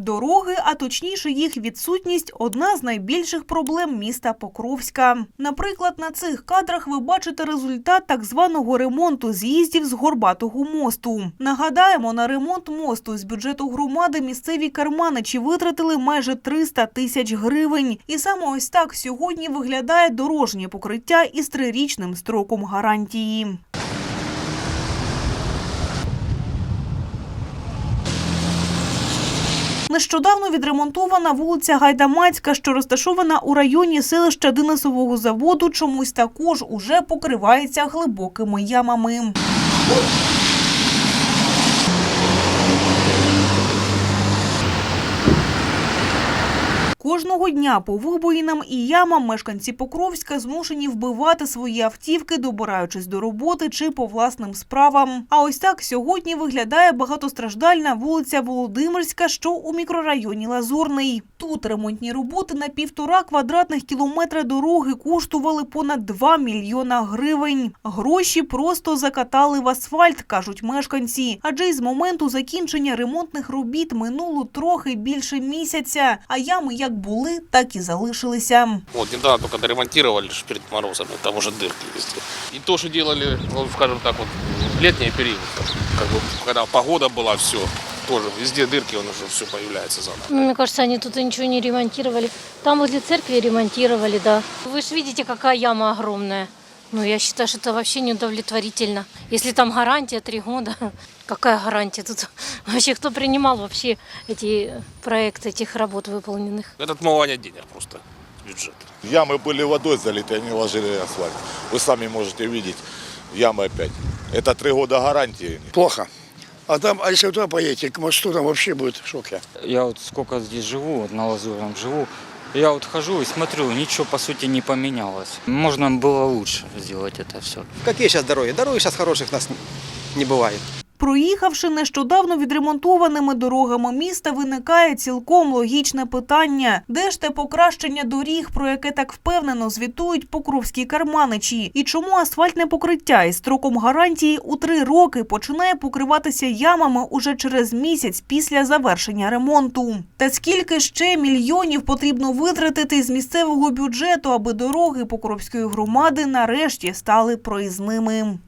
Дороги, а точніше їх відсутність одна з найбільших проблем міста Покровська. Наприклад, на цих кадрах ви бачите результат так званого ремонту з'їздів з Горбатого мосту. Нагадаємо, на ремонт мосту з бюджету громади місцеві карманичі витратили майже 300 тисяч гривень. І саме ось так сьогодні виглядає дорожнє покриття із трирічним строком гарантії. Нещодавно відремонтована вулиця Гайдамацька, що розташована у районі селища Денисового заводу, чомусь також уже покривається глибокими ямами. Кожного дня по вибоїнам і ямам мешканці Покровська змушені вбивати свої автівки, добираючись до роботи чи по власним справам. А ось так сьогодні виглядає багатостраждальна вулиця Володимирська, що у мікрорайоні Лазурний. Тут ремонтні роботи на півтора квадратних кілометра дороги коштували понад 2 мільйона гривень. Гроші просто закатали в асфальт, кажуть мешканці. Адже із моменту закінчення ремонтних робіт минуло трохи більше місяця, а ями як були, так і залишилися. Вот недавно только доремонтировали ж перед морозами, там уже дырки везде. И то, что делали, ну, скажем так, вот в летний период, как бы, когда погода была, все, тоже везде дырки, он уже все появляется заново. Ну, Мне кажется, они тут ничего не ремонтировали. Там возле церкви ремонтировали, да. Вы же видите, какая яма огромная. Ну, я считаю, что это вообще неудовлетворительно. Если там гарантия три года, какая гарантия тут? Вообще, кто принимал вообще эти проекты этих работ выполненных? Это отмывание денег просто с бюджета. Ямы были водой залиты, они ложили асфальт. Вы сами можете видеть, ямы опять. Это три года гарантии. Плохо. А там, а если туда поедете, к мосту, там вообще будет шок. я. Я вот сколько здесь живу, вот на Лазурном живу, я вот хожу и смотрю, ничего по сути не поменялось. Можно было лучше сделать это все. Какие сейчас дороги? Дороги сейчас хороших у нас не бывает. Проїхавши нещодавно відремонтованими дорогами міста, виникає цілком логічне питання: де ж те покращення доріг, про яке так впевнено звітують покровські карманичі? І чому асфальтне покриття із строком гарантії у три роки починає покриватися ямами уже через місяць після завершення ремонту? Та скільки ще мільйонів потрібно витратити з місцевого бюджету, аби дороги Покровської громади нарешті стали проїзними?